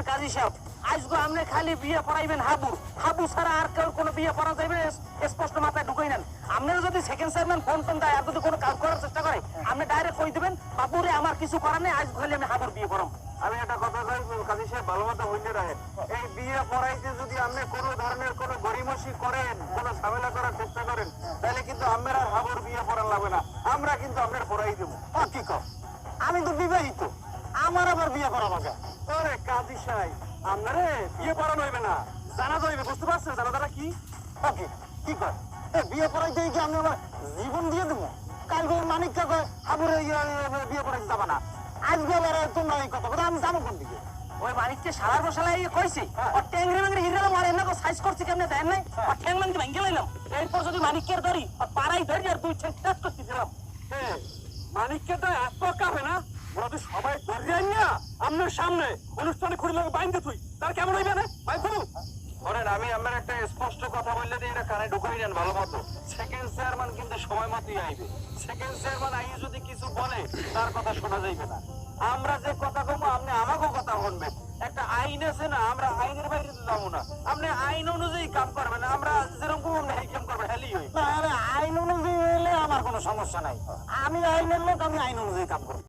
শুনেন কাজী সাহেব? আজগো আপনি খালি বিয়ে পড়াইবেন হাবু। হাবু ছাড়া আর কেউ কোনো বিয়ে পড়া যাবে স্পষ্ট মাথায় ঢুকাই নেন। আপনারা যদি সেকেন্ড চেয়ারম্যান ফোন টোন দেয়, আর যদি কোনো কাজ করার চেষ্টা করে, আপনি ডাইরেক্ট কই দিবেন? বাবুরে আমার কিছু করার নেই আজ খালি আমি হাবুর বিয়ে করাম আমি একটা কথা কই, কাজী সাহেব, ভালো মতো হইলে রাখেন। এই বিয়ে পড়াইতে যদি আপনি কোনো ধরনের কোনো গরিমসি করেন, কোনো ঝামেলা করার চেষ্টা করেন, তাহলে কিন্তু আমরা হাবুর বিয়ে পড়ার লাগবে না। আমরা কিন্তু আপনার পড়াই দেবো। কি কর আমি তো বিবাহিত। আমার আবার বিয়ে করা বাগা আরে কাজী সাহেব আপনারে বিয়ে পড়ানো হইবে না। জানা যাইবে বুঝতে পারছেন জানা দ্বারা কি? ওকে কি কর বিয়ে কি আমি আমার জীবন দিয়ে দেবো? কাল করে মানিক কাকা বিয়ে যাবা না। আজকে আবার তোমরা এই কথা কথা আমি যাব কোন দিকে? ওই মানিককে কইছি ও ট্যাংরি ম্যাংরি হিরে মারে এমন সাইজ করছি কেমনে দেন নাই? ও ট্যাং ম্যাংরি ভেঙে লাইলাম। এরপর যদি মানিকের ধরি আর পাড়াই ধরি আর দুই ঠ্যাং টাচ করতে দিলাম হ্যাঁ, মানিককে তো এত কাবে না ওরা তো সবাই ধরিয়ে নিয়া আপনার সামনে অনুষ্ঠানে খুঁড়ি লাগে বাইন্দে তুই। তার কেমন হইবে না? আমি আমার একটা স্পষ্ট কথা বললে দিয়ে এটা কানে ঢুকাই নেন ভালো মতো। সেকেন্ড চেয়ারম্যান কিন্তু সময় মতোই আইবে। সেকেন্ড চেয়ারম্যান আইয়ে যদি কিছু বলে তার কথা শোনা যাইবে না। আমরা যে কথা কমো আপনি আমাকেও কথা শুনবেন একটা আইন আছে না আমরা আইনের বাইরে যাব না। আপনি আইন অনুযায়ী কাম করবেন আমরা যেরকম আপনি এই কাম করবেন হেলি হই না আইন অনুযায়ী হলে আমার কোনো সমস্যা নাই। আমি আইনের লোক আমি আইন অনুযায়ী কাম করব